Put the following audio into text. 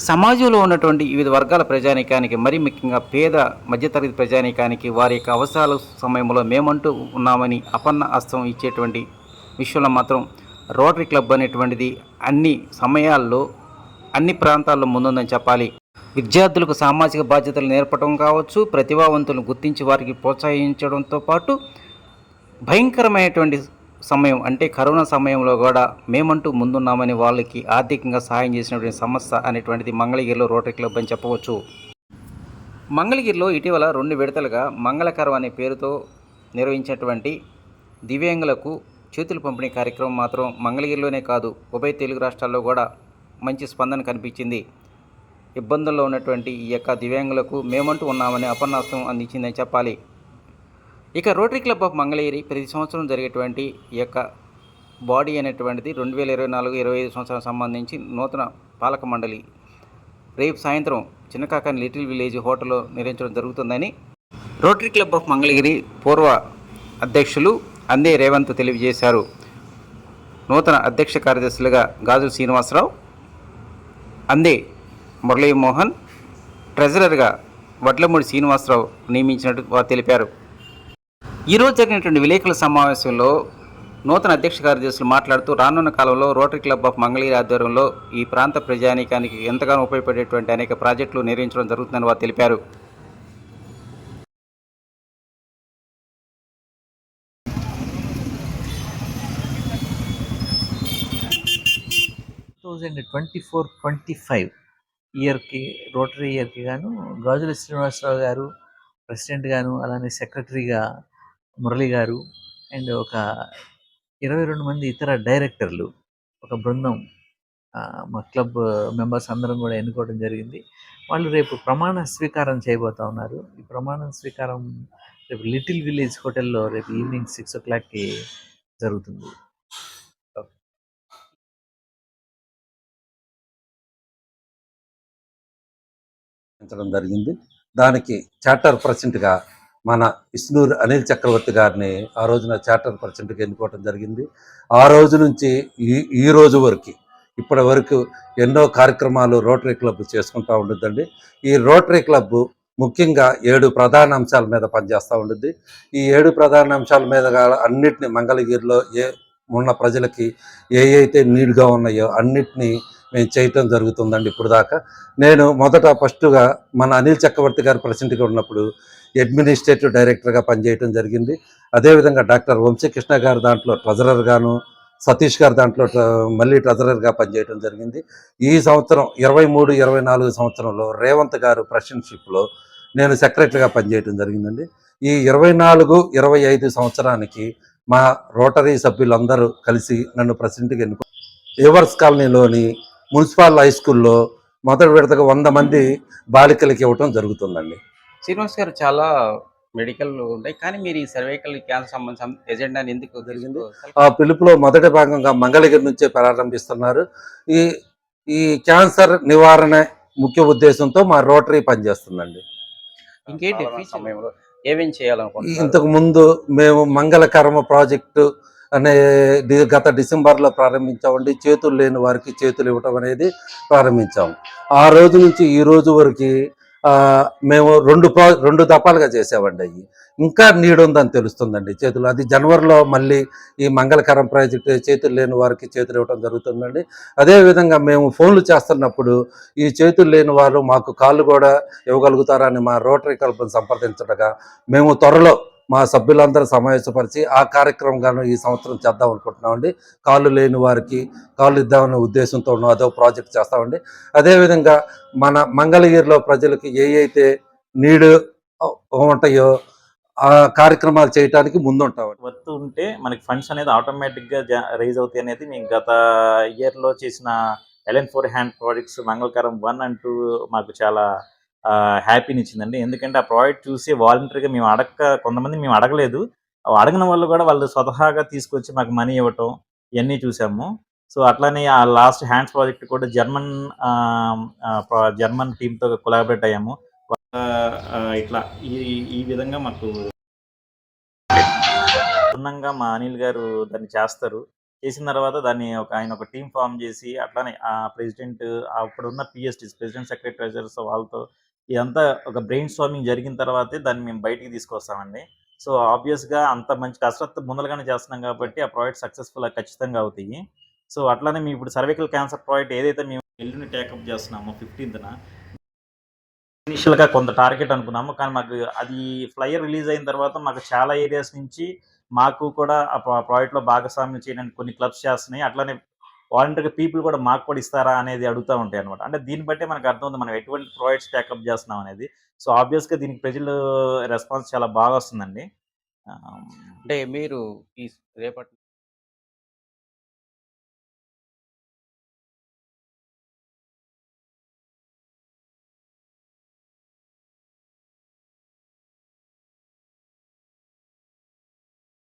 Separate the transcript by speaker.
Speaker 1: సమాజంలో ఉన్నటువంటి వివిధ వర్గాల ప్రజానీకానికి మరీ ముఖ్యంగా పేద మధ్యతరగతి ప్రజానీకానికి వారి యొక్క అవసరాల సమయంలో మేమంటూ ఉన్నామని అపన్న హస్తం ఇచ్చేటువంటి విషయంలో మాత్రం రోటరీ క్లబ్ అనేటువంటిది అన్ని సమయాల్లో అన్ని ప్రాంతాల్లో ముందుందని చెప్పాలి. విద్యార్థులకు సామాజిక బాధ్యతలు నేర్పడం కావచ్చు ప్రతిభావంతులను గుర్తించి వారికి ప్రోత్సహించడంతో పాటు భయంకరమైనటువంటి సమయం అంటే కరోనా సమయంలో కూడా మేమంటూ ముందున్నామని వాళ్ళకి ఆర్థికంగా సహాయం చేసినటువంటి సంస్థ అనేటువంటిది మంగళగిరిలో రోటరీ క్లబ్ అని చెప్పవచ్చు. మంగళగిరిలో ఇటీవల రెండు విడతలుగా మంగళకరం అనే పేరుతో నిర్వహించినటువంటి దివ్యాంగులకు చేతులు పంపిణీ కార్యక్రమం మాత్రం మంగళగిరిలోనే కాదు ఉభయ తెలుగు రాష్ట్రాల్లో కూడా మంచి స్పందన కనిపించింది. ఇబ్బందుల్లో ఉన్నటువంటి ఈ యొక్క దివ్యాంగులకు మేమంటూ ఉన్నామని అపన్నాస్తం అందించిందని చెప్పాలి. ఇక రోటరీ క్లబ్ ఆఫ్ మంగళగిరి ప్రతి సంవత్సరం జరిగేటువంటి ఈ యొక్క బాడీ అనేటువంటిది రెండు వేల ఇరవై నాలుగు ఇరవై ఐదు సంవత్సరాలకు సంబంధించి నూతన పాలక మండలి రేపు సాయంత్రం చిన్నకాకాని లిటిల్ విలేజ్ హోటల్లో నిర్వహించడం జరుగుతుందని రోటరీ క్లబ్ ఆఫ్ మంగళగిరి పూర్వ అధ్యక్షులు అందే రేవంత్ తెలియజేశారు. నూతన అధ్యక్ష కార్యదర్శులుగా గాజుల శ్రీనివాసరావు అందే మురళీమోహన్ ట్రెజరర్గా వడ్లమూడి శ్రీనివాసరావు నియమించినట్టు వారు తెలిపారు. ఈరోజు జరిగినటువంటి విలేకరుల సమావేశంలో నూతన అధ్యక్ష కార్యదర్శులు మాట్లాడుతూ రానున్న కాలంలో రోటరీ క్లబ్ ఆఫ్ మంగళగిరి ఆధ్వర్యంలో ఈ ప్రాంత ప్రజానీకానికి ఎంతగానో ఉపయోగపడేటువంటి అనేక ప్రాజెక్టులు నిర్వహించడం జరుగుతుందని వారు తెలిపారు.
Speaker 2: Thousand twenty four twenty five ఇయర్కి రోటరీ ఇయర్కి గాను గాజుల శ్రీనివాసరావు గారు ప్రెసిడెంట్ గాను అలానే సెక్రటరీగా మురళి గారు అండ్ ఒక ఇరవై రెండు మంది ఇతర డైరెక్టర్లు ఒక బృందం ఆ, మా క్లబ్ మెంబర్స్ అందరం కూడా ఎన్నుకోవడం జరిగింది. వాళ్ళు రేపు ప్రమాణ స్వీకారం చేయబోతా ఉన్నారు. ఈ ప్రమాణ స్వీకారం రేపు లిటిల్ విలేజ్ హోటల్లో రేపు ఈవినింగ్ సిక్స్ ఓ క్లాక్కి జరుగుతుంది.
Speaker 3: జరిగింది? దానికి చార్టర్ ప్రెసిడెంట్గా మన ఇస్నూర్ అనిల్ చక్రవర్తి గారిని ఆ రోజున చార్టర్ పర్సెంట్కి ఎన్నుకోవడం జరిగింది. ఆ రోజు నుంచి ఈ ఈ రోజు వరకు ఇప్పటి వరకు ఎన్నో కార్యక్రమాలు రోటరీ క్లబ్ చేసుకుంటూ ఉంటుందండి ఈ రోటరీ క్లబ్ ముఖ్యంగా ఏడు ప్రధాన అంశాల మీద పనిచేస్తూ ఉంటుంది ఈ ఏడు ప్రధాన అంశాల మీద అన్నిటిని మంగళగిరిలో ఏ ఉన్న ప్రజలకి ఏ అయితే నీడ్గా ఉన్నాయో అన్నిటినీ మేము చేయటం జరుగుతుందండి ఇప్పుడు దాకా నేను మొదట ఫస్ట్గా మన అనిల్ చక్రవర్తి గారు ప్రెసిడెంట్గా ఉన్నప్పుడు అడ్మినిస్ట్రేటివ్ డైరెక్టర్గా పనిచేయడం జరిగింది. అదేవిధంగా డాక్టర్ వంశీకృష్ణ గారు దాంట్లో ట్రెజరర్గాను సతీష్ గారు దాంట్లో మళ్ళీ ట్రెజరర్గా పనిచేయడం జరిగింది. ఈ సంవత్సరం ఇరవై మూడు ఇరవై నాలుగు సంవత్సరంలో రేవంత్ గారు ప్రెసిడెంట్షిప్లో నేను సెక్రటరీగా పనిచేయడం జరిగిందండి. ఈ ఇరవై నాలుగు ఇరవై ఐదు సంవత్సరానికి మా రోటరీ సభ్యులందరూ కలిసి నన్ను ప్రెసిడెంట్గా ఎన్నుకో ఎవర్స్ కాలనీలోని మున్సిపల్ హై స్కూల్లో మొదటి విడతగా వంద మంది బాలికలకి ఇవ్వటం జరుగుతుందండి.
Speaker 1: శ్రీనివాస్ గారు చాలా మెడికల్ ఉంటాయి కానీ మీరు ఈ సర్వైకల్ క్యాన్సర్ సంబంధించిన ఎజెండాని ఎందుకు
Speaker 3: జరిగింది.
Speaker 1: జరిగింది
Speaker 3: ఆ పిలుపులో మొదటి భాగంగా మంగళగిరి నుంచే ప్రారంభిస్తున్నారు. ఈ ఈ క్యాన్సర్ నివారణ ముఖ్య ఉద్దేశంతో మా రోటరీ పనిచేస్తుందండి.
Speaker 1: ఇంకేంటి సమయంలో ఏమేం చేయాలనుకుంటున్నారు?
Speaker 3: ఇంతకు ముందు మేము మంగళకర్మ ప్రాజెక్టు అనే గత డిసెంబర్లో ప్రారంభించామండి. చేతులు లేని వారికి చేతులు ఇవ్వటం అనేది ప్రారంభించాము. ఆ రోజు నుంచి ఈ రోజు వరకు మేము రెండు రెండు దఫాలుగా చేసామండి అవి ఇంకా నీడు ఉందని తెలుస్తుందండి చేతులు. అది జనవరిలో మళ్ళీ ఈ మంగళకరం ప్రాజెక్టు చేతులు లేని వారికి చేతులు ఇవ్వడం జరుగుతుందండి. అదేవిధంగా మేము ఫోన్లు చేస్తున్నప్పుడు ఈ చేతులు లేని వారు మాకు కాళ్ళు కూడా ఇవ్వగలుగుతారని మా రోటరీ కల్పను సంప్రదించడగా మేము త్వరలో మా సభ్యులందరూ సమావేశపరిచి ఆ కార్యక్రమం గాను ఈ సంవత్సరం చేద్దాం అనుకుంటున్నామండి. కాళ్ళు లేని వారికి కాళ్ళు ఇద్దామనే ఉద్దేశంతో అదో ప్రాజెక్ట్ చేస్తామండి. అదేవిధంగా మన మంగళగిరిలో ప్రజలకు ఏ అయితే నీడు ఉంటాయో ఆ కార్యక్రమాలు చేయడానికి ముందుంటామండి.
Speaker 4: వర్త్ ఉంటే మనకి ఫండ్స్ అనేది ఆటోమేటిక్గా రైజ్ అవుతాయి అనేది మేము గత ఇయర్లో చేసిన ఎలెన్ ఫోర్ హ్యాండ్ ప్రాజెక్ట్స్ మంగళకరం వన్ అండ్ టూ మాకు చాలా హ్యాపీని ఇచ్చిందండి. ఎందుకంటే ఆ ప్రోడక్ట్ చూసి వాలంటరీగా మేము అడగ కొంతమంది మేము అడగలేదు. అడగిన వాళ్ళు కూడా వాళ్ళు స్వతహాగా తీసుకొచ్చి మాకు మనీ ఇవ్వటం ఇవన్నీ చూసాము. సో అట్లానే ఆ లాస్ట్ హ్యాండ్స్ ప్రాజెక్ట్ కూడా జర్మన్ జర్మన్ టీంతో కొలాబరేట్ అయ్యాము. ఇట్లా ఈ ఈ విధంగా మాకు క్షుణ్ణంగా మా అనిల్ గారు దాన్ని చేస్తారు. చేసిన తర్వాత దాన్ని ఒక ఆయన ఒక టీం ఫామ్ చేసి అట్లానే ఆ ప్రెసిడెంట్ అప్పుడున్న పిఎస్టీస్ ప్రెసిడెంట్ సెక్రటరీ ట్రెజర్స్ వాళ్ళతో ఇదంతా ఒక బ్రెయిన్ స్టార్మింగ్ జరిగిన తర్వాతే దాన్ని మేము బయటికి తీసుకొస్తామండి. సో ఆబ్వియస్గా అంత మంచి కసరత్తు ముందలుగానే చేస్తున్నాం కాబట్టి ఆ ప్రాజెక్ట్ సక్సెస్ఫుల్ ఖచ్చితంగా అవుతాయి. సో అట్లానే మేము ఇప్పుడు సర్వికల్ క్యాన్సర్ ప్రాజెక్ట్ ఏదైతే మేము ఎల్లుని టేకప్ చేస్తున్నామో ఫిఫ్టీన్త్న ఇనిషియల్గా కొంత టార్గెట్ అనుకున్నాము. కానీ మాకు అది ఫ్లైయర్ రిలీజ్ అయిన తర్వాత మాకు చాలా ఏరియాస్ నుంచి మాకు కూడా ఆ ప్రాజెక్ట్లో భాగస్వామ్యం చేయడానికి కొన్ని క్లబ్స్ చేస్తున్నాయి. అట్లానే వాలంటీర్గా పీపుల్ కూడా మాకు కూడా ఇస్తారా అనేది అడుగుతూ ఉంటాయి అనమాట అంటే దీన్ని బట్టే మనకు ఉంది మనం ఎటువంటి ప్రొవైడ్స్ టేకప్ చేస్తున్నాం అనేది. సో ఆబ్వియస్గా దీనికి ప్రజలు రెస్పాన్స్ చాలా బాగా వస్తుందండి.
Speaker 1: అంటే మీరు ఈ రేపటి